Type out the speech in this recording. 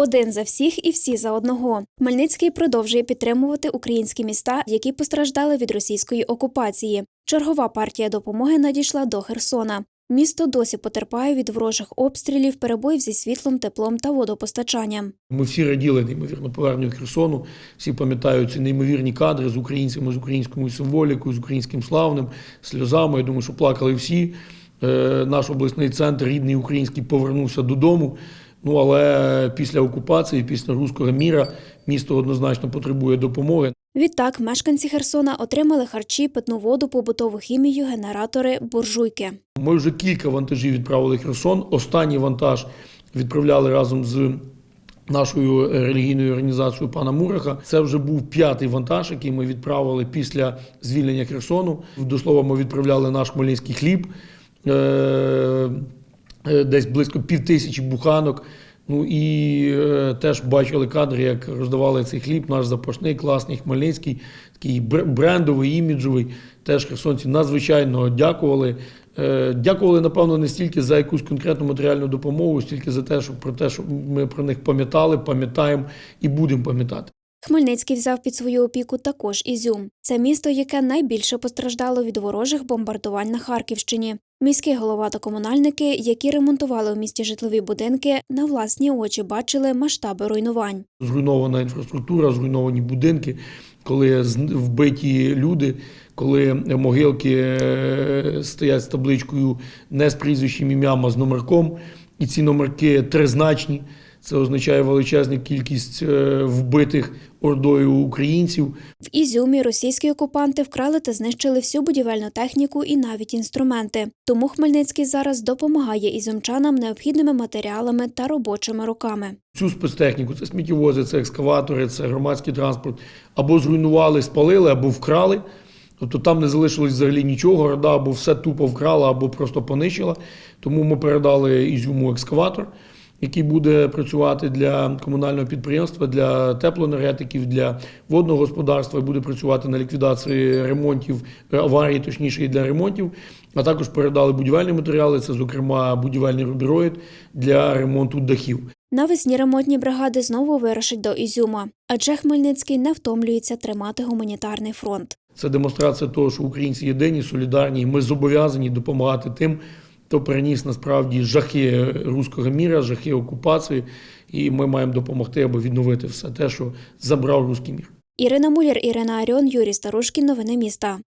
Один за всіх і всі за одного. Хмельницький продовжує підтримувати українські міста, які постраждали від російської окупації. Чергова партія допомоги надійшла до Херсона. Місто досі потерпає від ворожих обстрілів, перебоїв зі світлом, теплом та водопостачанням. Ми всі раділи неймовірно поверненню Херсону. Всі пам'ятають ці неймовірні кадри з українцями, з українською символікою, з українським славним, сльозами. Я думаю, що плакали всі. Е, Наш обласний центр, рідний український, повернувся додому. Ну але після окупації, після руського міра, місто однозначно потребує допомоги. Відтак мешканці Херсона отримали харчі, питну воду, побутову хімію, генератори, буржуйки. Ми вже кілька вантажів відправили Херсон. Останній вантаж відправляли разом з нашою релігійною організацією пана Мураха. Це вже був п'ятий вантаж, який ми відправили після звільнення Херсону. До слова, ми відправляли наш хмельницький хліб. Е, Десь близько пів тисячі буханок. Ну і е, теж бачили кадри, як роздавали цей хліб, наш запашний, класний хмельницький, такий бр- брендовий, іміджовий. Теж херсонці надзвичайно дякували. Е, дякували, напевно, не стільки за якусь конкретну матеріальну допомогу, стільки за те, що про те, що ми про них пам'ятали, пам'ятаємо і будемо пам'ятати. Хмельницький взяв під свою опіку також Ізюм. Це місто, яке найбільше постраждало від ворожих бомбардувань на Харківщині. Міський голова та комунальники, які ремонтували у місті житлові будинки, на власні очі бачили масштаби руйнувань. Зруйнована інфраструктура, зруйновані будинки, коли вбиті люди, коли могилки е, стоять з табличкою не з прізвищем ім'ям, а з номерком, і ці номерки тризначні. Це означає величезну кількість е, вбитих ордою українців. В Ізюмі російські окупанти вкрали та знищили всю будівельну техніку і навіть інструменти. Тому Хмельницький зараз допомагає ізюмчанам необхідними матеріалами та робочими руками. Цю спецтехніку це сміттєвози, це екскаватори, це громадський транспорт. Або зруйнували, спалили, або вкрали. Тобто там не залишилось взагалі нічого, Орда або все тупо вкрала, або просто понищила. Тому ми передали Ізюму екскаватор, який буде працювати для комунального підприємства, для теплоенергетиків, для водного господарства буде працювати на ліквідації ремонтів, аварій, точніше, і для ремонтів. А також передали будівельні матеріали, це, зокрема, будівельний рубіроїд для ремонту дахів. Навесні ремонтні бригади знову вирушать до Ізюма, адже Хмельницький не втомлюється тримати гуманітарний фронт. Це демонстрація того, що українці єдині, солідарні, і ми зобов'язані допомагати тим, хто приніс насправді жахи руського міра, жахи окупації, і ми маємо допомогти, аби відновити все те, що забрав руський мір. Ірина Муляр, Ірина Аріон, Юрій Старушкін. Новини міста.